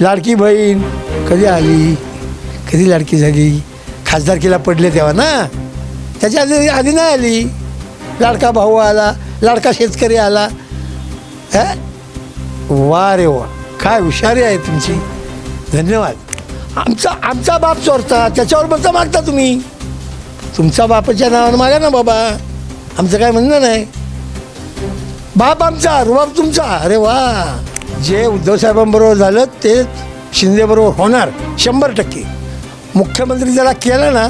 लाडकी बहीण कधी आली? कधी लाडकी झाली? खासदारकीला पडले तेव्हा ना? त्याच्या आधी आधी नाही आली. लाडका भाऊ आला लाडका शेतकरी आला. हे? वा रे वा. काय हुशारी आहे तुमची. धन्यवाद. आमचा आमचा बाप चोरता त्याच्यावर मतं मागता तुम्ही. तुमचा बापाच्या नावानं मागा ना बाबा. आमचं काय म्हणणं नाही. बाप आमचा रुबाब तुमचा. अरे वा. जे उद्धवसाहेबांबरोबर झालं ते शिंदेबरोबर होणार शंभर टक्के. मुख्यमंत्री जरा केला ना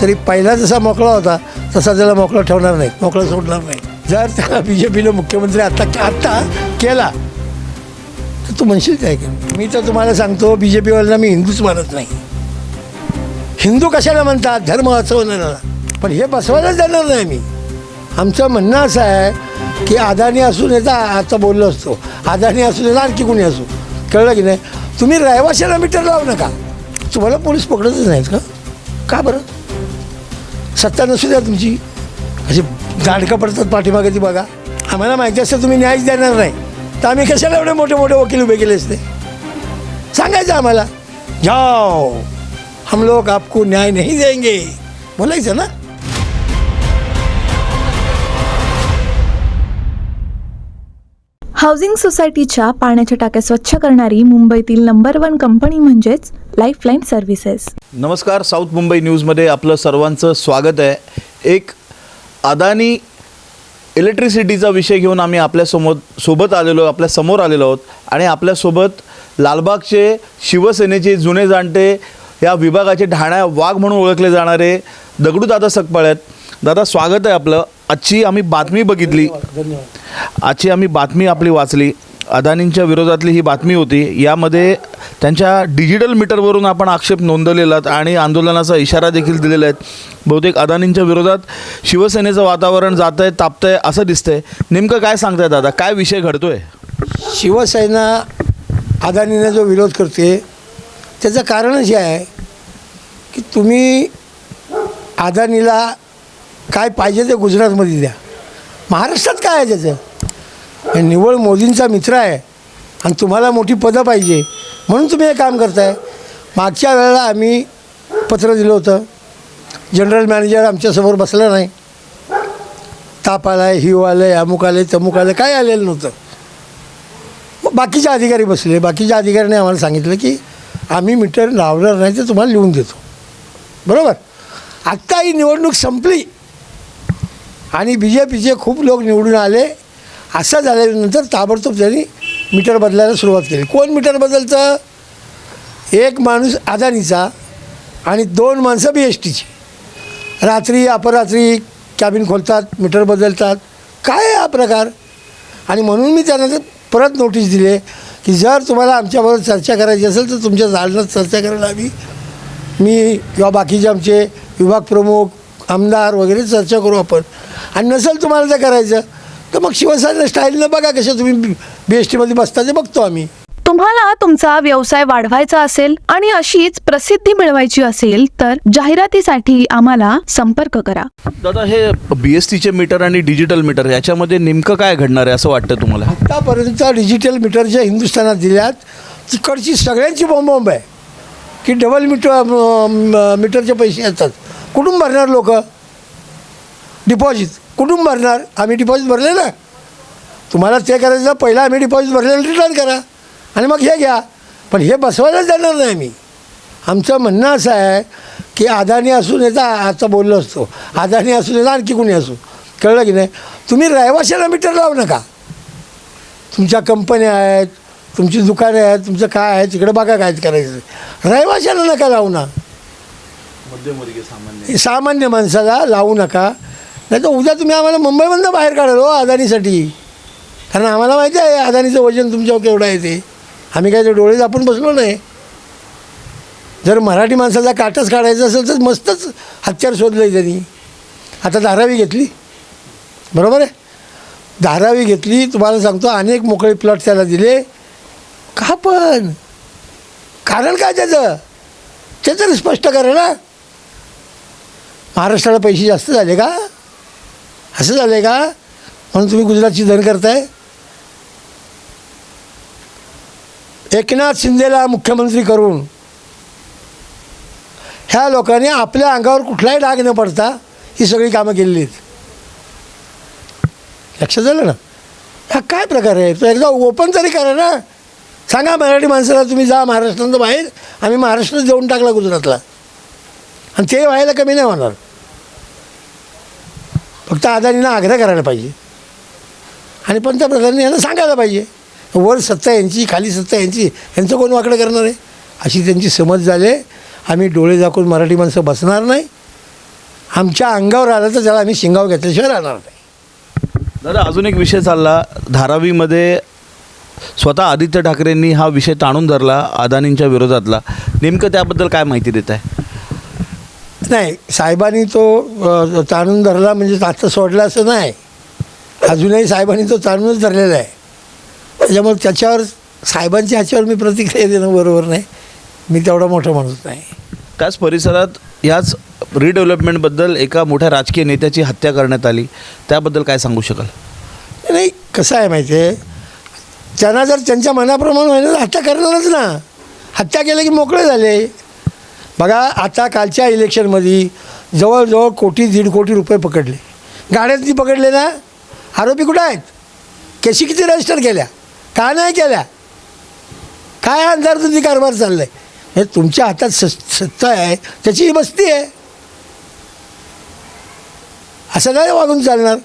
तरी पहिला जसा मोकळा होता तसा त्याला मोकळा ठेवणार नाही मोकळा सोडणार नाही जर त्याला बी जे पीनं मुख्यमंत्री आत्ता आत्ता केला तर तू म्हणशील काय की मी तर तुम्हाला सांगतो बी जे पीवाल्यांना मी हिंदूच मानत नाही. हिंदू कशाला म्हणतात धर्म वाचवणारा पण हे बसवायलाच जाणार नाही मी आमचं म्हणणं असं आहे की अदानी असून याचा आता बोललो असतो. अदानी असून याचा आणखी कोणी असू? कळलं की नाही? तुम्ही रहिवाशाला मीटर लावू नका. तुम्हाला पोलीस पकडतच नाहीत का? का बरं? सत्ता नसू द्या तुमची. अशी दांडकं पडतात पाठीमागे ती बघा. आम्हाला माहिती असतं तुम्ही न्यायच देणार नाही. तर आम्ही कशाला एवढे मोठे मोठे वकील उभे केले असते? सांगायचं आम्हाला. जाओ. हम लोग आपको न्याय नहीं देंगे. बोलायचं ना? हाऊसिंग सोसायटीच्या पाण्याच्या टाक्या स्वच्छ करणारी मुंबईतील नंबर वन कंपनी म्हणजेच लाईफलाईन सर्व्हिसेस नमस्कार साऊथ मुंबई न्यूजमध्ये आपलं सर्वांचं स्वागत आहे. एक अदानी इलेक्ट्रिसिटीचा विषय घेऊन आम्ही आपल्यासमोर सोबत आलेलो आपल्यासमोर आलेलो आहोत. आणि आपल्यासोबत लालबागचे शिवसेनेचे जुने जाणते या विभागाचे ढाण्या वाघ म्हणून ओळखले जाणारे दगडूदादा सकपाळ आहेत. दादा स्वागत आहे आपलं. आजची आम्ही बातमी बघितली. आजची आम्ही बातमी आपली वाचली. अदानींच्या विरोधातली ही बातमी होती. यामध्ये त्यांच्या डिजिटल मीटरवरून आपण आक्षेप नोंदवलेला आणि आंदोलनाचा इशारा देखील दिलेला आहे. बहुतेक अदानींच्या विरोधात शिवसेनेचं वातावरण जात आहे तापतं आहे असं दिसतंय. नेमकं काय सांगताय दादा? काय विषय घडतोय? शिवसेना अदानीने जो विरोध करते त्याचं कारणच हे आहे की तुम्ही अदानीला काय पाहिजे ते गुजरातमध्ये द्या. महाराष्ट्रात काय आहे त्याचं? हे निव्वळ मोदींचा मित्र आहे आणि तुम्हाला मोठी पदं पाहिजे. म्हणून तुम्ही हे काम करताय. मागच्या वेळेला आम्ही पत्र दिलं होतं. जनरल मॅनेजर आमच्यासमोर बसला नाही. ताप आलाय हिव आलं आहे अमुक आलंय तमुक आलं काय आलेलं नव्हतं. मग बाकीचे अधिकारी बसले. बाकीच्या अधिकाऱ्याने आम्हाला सांगितलं की आम्ही मीटर लावणार नाही तर तुम्हाला लिहून देतो. बरोबर? आत्ता ही निवडणूक संपली. आणि बी जे पीचे खूप लोक निवडून आले. असं झाल्यानंतर ताबडतोब त्यांनी मीटर बदलायला सुरुवात केली. कोण मीटर बदलतं? एक माणूस अदानीचा आणि दोन माणसं बी एस टीची रात्री अपरात्री कॅबिन खोलतात मीटर बदलतात. काय हा प्रकार? आणि म्हणून मी त्यांना परत नोटीस दिले की जर तुम्हाला आमच्याबरोबर चर्चा करायची असेल तर तुमच्या जालन्यात चर्चा करायला आम्ही मी किंवा बाकीचे आमचे विभाग प्रमुख आमदार वगैरे चर्चा करू आपण. आणि नसेल तुम्हाला ते करायचं तर मग शिवसेना स्टाईलनं बघा कशा तुम्ही बी एस टीमध्ये बसता ते बघतो आम्ही. तुम्हाला तुमचा व्यवसाय वाढवायचा असेल आणि अशीच प्रसिद्धी मिळवायची असेल तर जाहिरातीसाठी आम्हाला संपर्क करा. दादा हे बी एस टीचे मीटर आणि डिजिटल मीटर याच्यामध्ये नेमकं काय घडणार आहे असं वाटतं तुम्हाला? आत्तापर्यंत डिजिटल मीटर ज्या हिंदुस्थानात दिल्यात तिकडची सगळ्यांची बॉम्ब आहे. की डबल मीटर मीटरचे पैसे येतात. कुठून भरणार लोक? डिपॉझिट कुठून भरणार? आम्ही डिपॉझिट भरले ना तुम्हाला ते करायचं पहिला आम्ही डिपॉझिट भरलेलं रिटर्न करा. आणि मग हे घ्या. पण हे बसवायलाच जाणार नाही आम्ही. आमचं म्हणणं असं आहे की अदानी असून याचा आता बोललो असतो. अदानी असून याचा आणखी कोणी असू. कळलं की नाही? तुम्ही रहिवाशाला मीटर लावू नका. तुमच्या कंपन्या आहेत तुमची दुकाने आहेत तुमचं काय आहे तिकडे बघा काय करायचं. रहिवाशाला नका लावू ना. सामान्य सामान्य माणसाला लावू नका. नाही तर उद्या तुम्ही आम्हाला मुंबईमधनं बाहेर काढाल हो अदानीसाठी. कारण आम्हाला माहिती आहे अदानीचं वजन तुमच्यावर केवढं आहे ते. आम्ही काय ते डोळे आपण बसलो नाही. जर मराठी माणसाला काटच काढायचं असेल तर मस्तच हत्यार शोधलं आहे त्यांनी. आता धारावी घेतली. बरोबर आहे? धारावी घेतली तुम्हाला सांगतो अनेक मोकळे प्लॉट त्याला दिले. का पण? कारण काय त्याचं? ते तर स्पष्ट करा ना. महाराष्ट्राला पैसे जास्त झाले का? असं झालं का? म्हणून तुम्ही गुजरातची धन करताय? एकनाथ शिंदेला मुख्यमंत्री करून ह्या लोकांनी आपल्या अंगावर कुठलाही डाग न पडता ही सगळी कामं केलेली आहेत. लक्षात झालं ना? हा काय प्रकार आहे? तो एकदा ओपन तरी करा ना. सांगा मराठी माणसाला तुम्ही जा महाराष्ट्रात बाहेर आम्ही महाराष्ट्रात देऊन टाकला गुजरातला. आणि ते व्हायला कमी नाही होणार. फक्त अदानींना आग्रह करायला पाहिजे. आणि पंतप्रधानांनी यांना सांगायला पाहिजे वर सत्ता यांची खाली सत्ता यांची यांचं कोण वाकडं करणार आहे? अशी त्यांची समज झाली. आहे. आम्ही डोळे दाखवून मराठी माणसं बसणार नाही. आमच्या अंगावर आलं तर त्याला आम्ही शिंगाव घेतल्याशिवाय राहणार नाही. दादा अजून एक विषय चालला. धारावीमध्ये स्वतः आदित्य ठाकरेंनी हा विषय ताणून धरला अदानींच्या विरोधातला. नेमकं त्याबद्दल काय माहिती देत आहे नाही साहेबांनी तो ताणून धरला म्हणजे आता सोडला असं नाही. अजूनही साहेबांनी तो ताणूनच धरलेला आहे. त्याच्यामुळे त्याच्यावर साहेबांच्या ह्याच्यावर मी प्रतिक्रिया देणं बरोबर नाही. मी तेवढा मोठा माणूस नाही. त्याच परिसरात याच रिडेव्हलपमेंटबद्दल एका मोठ्या राजकीय नेत्याची हत्या करण्यात आली. त्याबद्दल काय सांगू शकाल? नाही कसं आहे माहिती आहे त्यांना जर त्यांच्या मनाप्रमाणे व्हायला तर हत्या करणारच ना. हत्या केलं की मोकळे झाले. बघा आता कालच्या इलेक्शनमध्ये जवळजवळ कोटी दीड कोटी रुपये पकडले. गाड्यातली पकडले ना. आरोपी कुठं आहेत? कशी किती रजिस्टर केल्या? का नाही केल्या? काय अंधार तुम्ही कारभार चालला आहे हे तुमच्या हातात स सत्ता आहे त्याची ही बस्ती आहे. असं नाही वागून चालणार?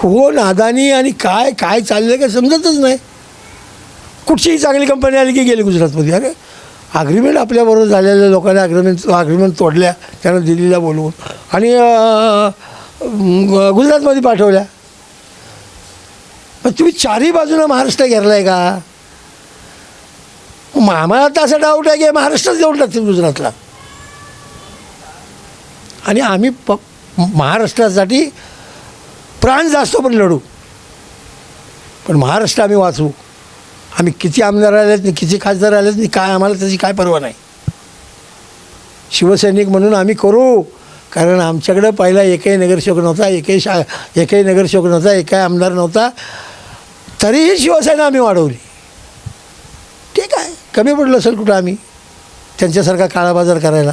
कोण अदानी आणि काय काय चाललं काय समजतच नाही. कुठचीही चांगली कंपनी आली की गेली गुजरातमध्ये. अरे अग्रीमेंट आपल्याबरोबर झालेल्या लोकांना अग्रीमेंट अग्रीमेंट तोडल्या त्यांना दिल्लीला बोलवून. आणि गुजरातमध्ये पाठवल्या. पण तुम्ही चारही बाजूला महाराष्ट्र घेरला आहे का? मग आम्हाला तर असा डाऊट आहे की महाराष्ट्रात देऊन टाकतील गुजरातला. आणि आम्ही प महाराष्ट्रासाठी प्राण जास्त पण लढू. पण महाराष्ट्र आम्ही वाचवू. आम्ही किती आमदार आलेत नाही किती खासदार आलेत नाही काय आम्हाला त्याची काय पर्वा नाही. शिवसैनिक म्हणून आम्ही करू कारण आमच्याकडं पहिला एकही नगरसेवक नव्हता एकही शा एकही नगरसेवक नव्हता एकही आमदार नव्हता. तरीही शिवसेना आम्ही वाढवली. ठीक आहे कमी पडलो असेल कुठं आम्ही. त्यांच्यासारखा काळा बाजार करायला.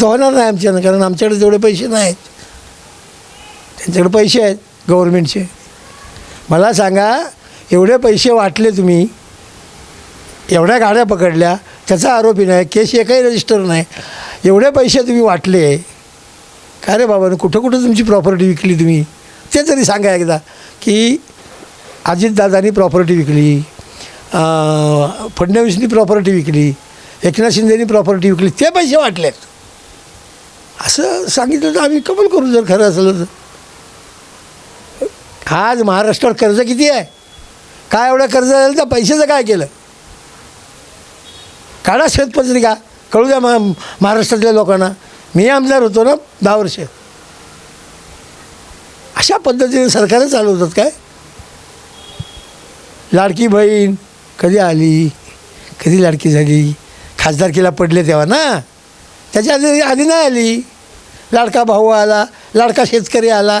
तो होणार नाही आमच्यानं कारण आमच्याकडे तेवढे पैसे नाहीत. त्यांच्याकडे पैसे आहेत गव्हर्मेंटचे मला सांगा एवढे पैसे वाटले तुम्ही एवढ्या गाड्या पकडल्या त्याचा आरोपी नाही केस एकही रजिस्टर नाही एवढे पैसे तुम्ही वाटले काय रे बाबा कुठं कुठं तुमची प्रॉपर्टी विकली तुम्ही? ते तरी सांगा एकदा की अजितदादांनी प्रॉपर्टी विकली फडणवीसनी प्रॉपर्टी विकली एकनाथ शिंदेनी प्रॉपर्टी विकली ते पैसे वाटलेत. असं सांगितलं तर आम्ही कबूल करू जर खरं असलं तर. आज महाराष्ट्रावर कर्ज किती आहे? काय एवढं कर्ज झालं तर पैशाचं काय केलं? काढा शेतपत्रिका कळू द्या मा महाराष्ट्रातल्या लोकांना. मी आमदार होतो ना दहा वर्ष. अशा पद्धतीने सरकारं चालवतात काय? लाडकी बहीण कधी आली? कधी लाडकी झाली? खासदारकीला पडले तेव्हा ना? त्याच्या आधी आधी नाही आली. लाडका भाऊ आला लाडका शेतकरी आला.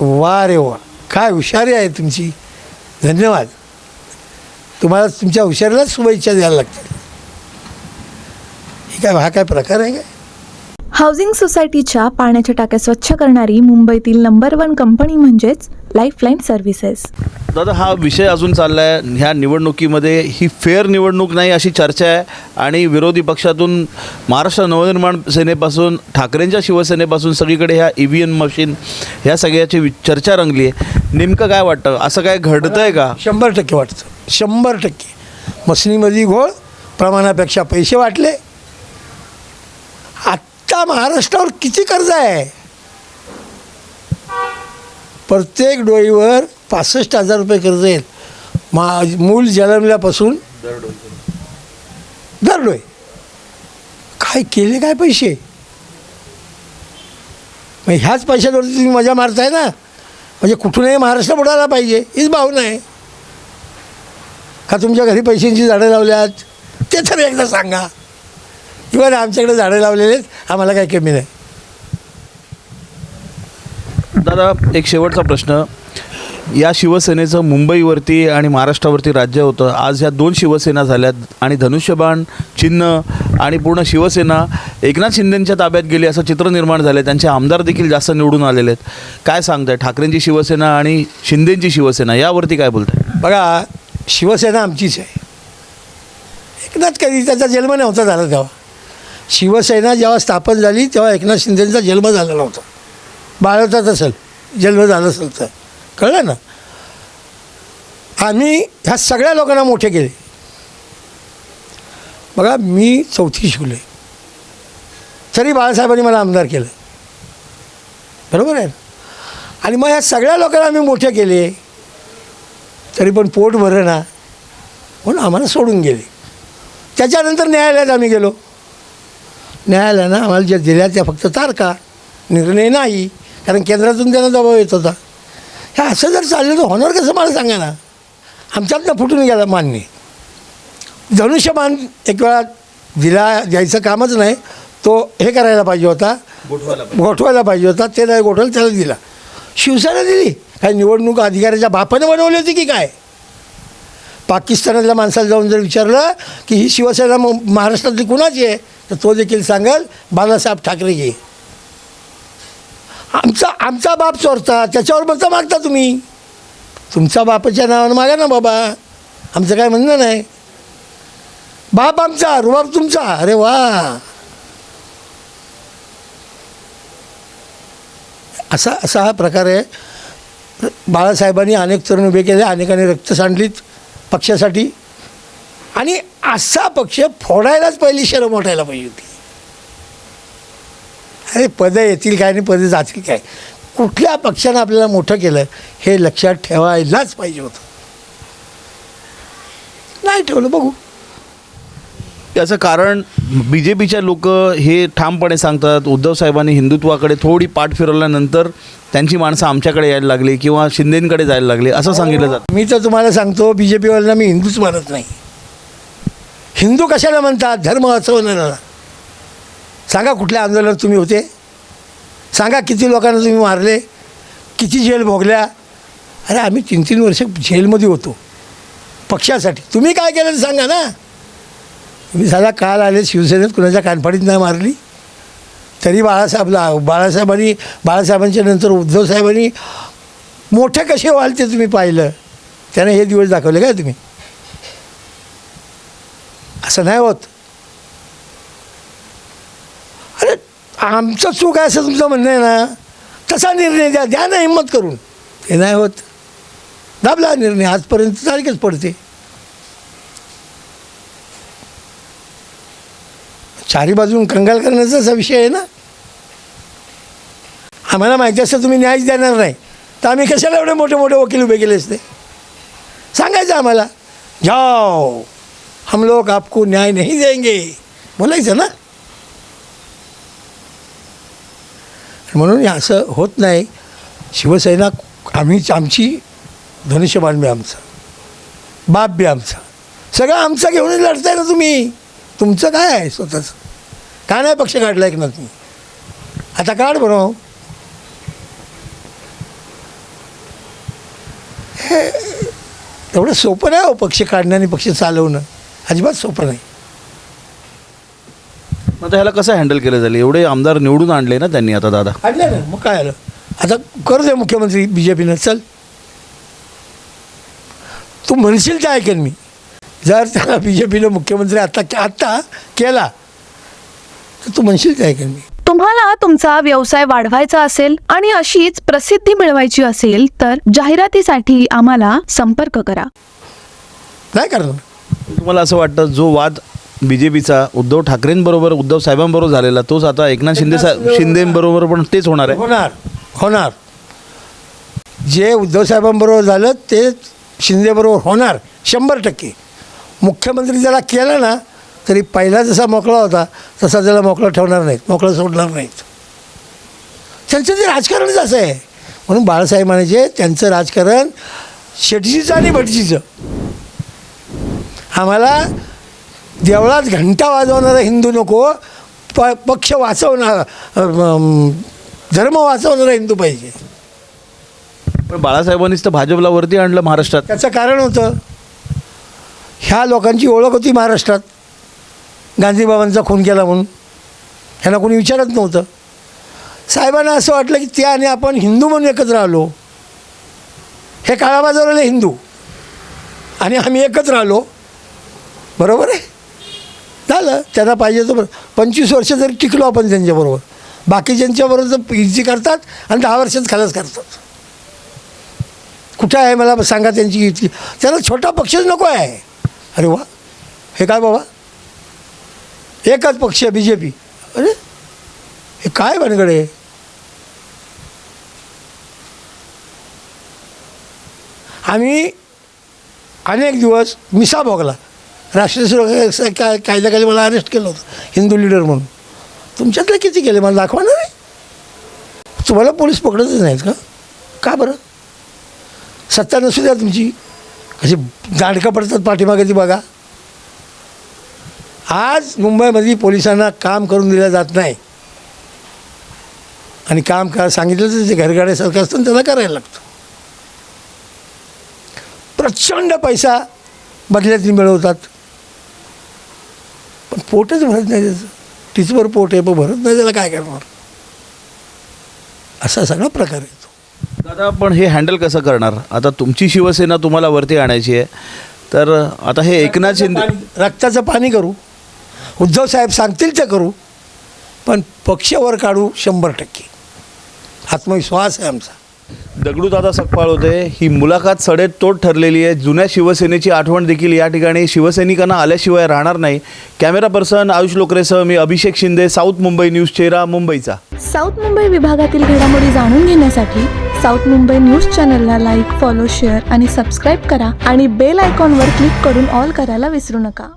वा रे वा. काय हुशारी आहे तुमची? धन्यवाद. तुम्हाला तुमच्या हुशारीलाच शुभेच्छा द्यायला लागतील. ही काय हा काय प्रकार आहे काय? हाऊसिंग सोसायटीच्या पाण्याच्या टाक्या स्वच्छ करणारी मुंबईतील नंबर वन कंपनी म्हणजेच लाईफलाईन सर्व्हिसेस दादा हा विषय अजून चालला आहे ह्या निवडणुकीमध्ये ही फेअर निवडणूक नाही अशी चर्चा आहे. आणि विरोधी पक्षातून महाराष्ट्र नवनिर्माण सेनेपासून ठाकरेंच्या शिवसेनेपासून सगळीकडे ह्या ई व्ही एम मशीन ह्या सगळ्याची वि- चर्चा रंगली आहे. नेमकं काय वाटतं? असं काय घडतं आहे का? शंभर टक्के वाटतं. शंभर टक्के. मसनीमध्ये घोळ प्रमाणापेक्षा पैसे वाटले. आत्ता महाराष्ट्रावर किती कर्ज आहे? प्रत्येक डोळीवर पासष्ट हजार रुपये कर्ज येईल. मा मूल जन्मल्यापासून दर डोळे काय केले काय पैसे? मग ह्याच पैशांवरती तुम्ही मजा मारताय ना. म्हणजे कुठूनही महाराष्ट्र बुडायला पाहिजे हीच भावना आहे. का तुमच्या घरी पैशांची झाडं लावल्यात? ते तर एकदा सांगा. किंवा आमच्याकडे झाडं लावलेले आहेत आम्हाला काही कमी नाही. दादा एक शेवटचा प्रश्न. या शिवसेनेचं मुंबईवरती आणि महाराष्ट्रावरती राज्य होतं. आज ह्या दोन शिवसेना झाल्यात आणि धनुष्यबाण चिन्ह आणि पूर्ण शिवसेना एकनाथ शिंदेंच्या ताब्यात गेली असं चित्र निर्माण झालं त्यांचे आमदार देखील जास्त निवडून आलेले आहेत. काय सांगताय? ठाकरेंची शिवसेना आणि शिंदेंची शिवसेना यावरती काय बोलताय? बघा शिवसेना आमचीच आहे. एकनाथ कधी त्याचा जन्म नव्हता झाला तेव्हा. शिवसेना जेव्हा स्थापन झाली तेव्हा एकनाथ शिंदेंचा जन्म झाला नव्हता. बाळवतात असेल. जन्म झाला असेल तर. कळलं ना? आम्ही ह्या सगळ्या लोकांना मोठे केले. बघा मी चौथी शिवले. तरी बाळासाहेबांनी मला आमदार केलं. बरोबर आहे आणि मग ह्या सगळ्या लोकांना आम्ही मोठे केले. तरी पण पोट भरलं ना? म्हणून आम्हाला सोडून गेले. त्याच्यानंतर न्यायालयात आम्ही गेलो. न्यायालयानं आम्हाला ज्या दिल्या त्या फक्त तारखा. निर्णय नाही. कारण केंद्रातून त्यांना दबाव येत होता. हे असं जर चाललं तर होणार कसं मला सांगा ना. आमच्यातनं फुटून गेला मान्य धनुष्यबाण एक वेळा दिला द्यायचं कामच नाही तो हे करायला पाहिजे होता. गोठवायला पाहिजे. होता. ते नाही गोठवायला त्याला दिला. शिवसेना दिली. काय निवडणूक अधिकाऱ्याच्या बापानं बनवली होती की काय? पाकिस्तानातल्या माणसाला जाऊन जर विचारलं की ही शिवसेना म- महाराष्ट्रातली कुणाची आहे तर तो देखील सांगेल बाळासाहेब ठाकरे घे आमचा आमचा बाप चोरता त्याच्यावर मग मागता तुम्ही. तुमचा बापाच्या नावानं मागा ना बाबा. आमचं काय म्हणणं नाही. बाप आमचा रुबाब तुमचा. अरे वा. असा असा हा प्रकार आहे. बाळासाहेबांनी अनेक तरुण उभे केले अनेकांनी रक्त सांडलीत पक्षासाठी. आणि असा पक्ष फोडायलाच पहिली शरम वाटायला पाहिजे होती. अरे पदं येतील काय आणि पदं जातील काय? कुठल्या पक्षानं आपल्याला मोठं केलं हे लक्षात ठेवायलाच पाहिजे होतं. नाही ठेवलं बघू. याचं कारण बी जे पीच्या लोक हे ठामपणे सांगतात उद्धव साहेबांनी हिंदुत्वाकडे थोडी पाठ फिरवल्यानंतर त्यांची माणसं आमच्याकडे यायला लागली किंवा शिंदेंकडे जायला लागली असं सांगितलं जातं. मी तर तुम्हाला सांगतो बी जे पीवाल्यांना मी हिंदूच मानत नाही. हिंदू कशाला म्हणतात? धर्म वाचवणारा सांगा कुठल्या आंदोलनात तुम्ही होते? सांगा किती लोकांना तुम्ही मारले? किती जेल भोगल्या? अरे आम्ही तीन तीन वर्ष जेलमध्ये होतो. पक्षासाठी. तुम्ही काय केलं ते सांगा ना. तुम्ही साधा काल आले शिवसेनेत कुणाच्या कानफाडीत नाही मारली? तरी बाळासाहेबला बाळासाहेबांनी बाळासाहेबांच्या नंतर उद्धवसाहेबांनी मोठे कसे व्हाल ते तुम्ही पाहिलं? त्याने हे दिवस दाखवले काय तुम्ही? असं नाही होत अरे आमचं चूक आहे असं तुमचं म्हणणं आहे ना तसा निर्णय द्या द्या ना हिंमत करून. हे नाही होत. दाबला निर्णय आजपर्यंत तारीखच पडते. चारी बाजून कंगाल करण्याचा असा विषय आहे ना? आम्हाला माहिती असतं तुम्ही न्यायच देणार नाही. तर आम्ही कशाला एवढे मोठे मोठे वकील उभे केले असते? सांगायचं आम्हाला जाओ हम लोग आपको न्याय नहीं देंगे. बोलायचं ना? म्हणून असं होत नाही. शिवसेना आम्ही आमची धनुष्यबाण बी आमचं. बाप बी आमचा. सगळं आमचं घेऊन लढताय ना तुम्ही. तुमचं काय आहे स्वतःचं? काय नाही पक्ष काढला एक ना तुम्ही. आता काढ बरं हो. हे. तेवढं सोपं नाही हो पक्ष काढणं आणि पक्ष चालवणं. अजिबात सोपं नाही. मग आता ह्याला कसं हँडल केलं जाईल? एवढे आमदार निवडून आणले ना त्यांनी आता दादा. काढलं ना. मग काय आलं? आता करू दे मुख्यमंत्री बी जे पीनं चल. तू म्हणशील ते ऐकेन मी. जर त्याला बी जे पीनं मुख्यमंत्री आता आत्ता केला तर तू म्हणशील ते ऐकेन मी. तुम्हाला तुमचा व्यवसाय वाढवायचा असेल आणि अशीच प्रसिद्धी मिळवायची असेल तर जाहिरातीसाठी आम्हाला संपर्क करा. नाही करणार. तुम्हाला असं वाटतं जो वाद बी जे पीचा उद्धव ठाकरेंबरोबर उद्धव साहेबांबरोबर झालेला तोच आता एकनाथ शिंदे साहेब शिंदेबरोबर पण तेच होणार आहे. होणार होणार. जे उद्धव साहेबांबरोबर झालं ते शिंदेबरोबर होणार शंभर टक्के. मुख्यमंत्री त्याला केलं ना तरी पहिला जसा मोकळा होता तसा त्याला मोकळा ठेवणार नाहीत मोकळा सोडणार नाहीत. त्यांचं ते राजकारणच असं आहे. म्हणून बाळासाहेब म्हणायचे त्यांचं राजकारण शेटजीचं आणि भटजीचं. आम्हाला देवळात घंटा वाजवणारा हिंदू नको प पक्ष वाचवणार धर्म वाचवणारा हिंदू पाहिजे. पण बाळासाहेबांनीच तर भाजपला वरती आणलं महाराष्ट्रात. त्याचं कारण होतं ह्या लोकांची ओळख होती महाराष्ट्रात. गांधीबाबांचा खून केला म्हणून. ह्यांना कोणी विचारत नव्हतं. साहेबांना असं वाटलं की ते आणि आपण हिंदू म्हणून एकत्र आलो. हे काळाबाजारले हिंदू. आणि आम्ही एकत्र आलो. बरोबर आहे? झालं त्यांना पाहिजे तर पंचवीस वर्ष तरी टिकलो आपण त्यांच्याबरोबर. बाकीच्यांच्याबरोबर तर इजी करतात आणि दहा वर्षात खालच करतात. कुठं आहे मला सांगा त्यांची इतकी त्याला छोटा पक्षच नको आहे. अरे वा. हे काय बाबा? एकच पक्ष बी जे पी अरे हे काय भानगडे आम्ही अनेक दिवस मिसा भोगला. राष्ट्रीय सुरक्षा काय कायद्याखाली मला अरेस्ट केलं होतं. हिंदू लीडर म्हणून. तुमच्यातले किती केले? मला दाखवा ना. तुम्हाला पोलीस पकडतच नाहीत का? का बरं? सत्ता नसू द्या तुमची कशी दांडकं पडतात पाठीमागे ती बघा. आज मुंबईमध्ये पोलिसांना काम करून दिलं जात नाही. आणि काम का सांगितलं तर ते घरगाड्यासारखं असतं त्यांना करायला लागतं. प्रचंड पैसा बदल्यात मिळवतात. पण पोटच भरत नाही त्याचं. टिचवर पोट आहे पण भरत नाही त्याला काय करणार? असा सगळा प्रकार आहे तो. दादा पण हे हँडल कसं करणार? आता तुमची शिवसेना तुम्हाला वरती आणायची आहे. तर आता हे एकनाथ शिंदे रक्ताचं पाणी करू. उद्धव साहेब सांगतील ते करू. पण पक्षावर काढू शंभर टक्के. आत्मविश्वास आहे आमचा. दगडूदादा सकपाळ होते. ही मुलाखत सडेत तोड ठरलेली आहे. जुन्या शिवसेनेची आठवण देखील या ठिकाणी. शिवसैनिकांना आल्याशिवाय राहणार नाही. कॅमेरा पर्सन आयुष लोकरेसह मी अभिषेक शिंदे साऊथ मुंबई न्यूज चेहरा मुंबईचा. साऊथ मुंबई विभागातील घडामोडी जाणून घेण्यासाठी साऊथ मुंबई न्यूज चॅनलला लाईक फॉलो शेअर आणि सबस्क्राईब करा आणि बेल आयकॉनवर क्लिक करून ऑल करायला विसरू नका.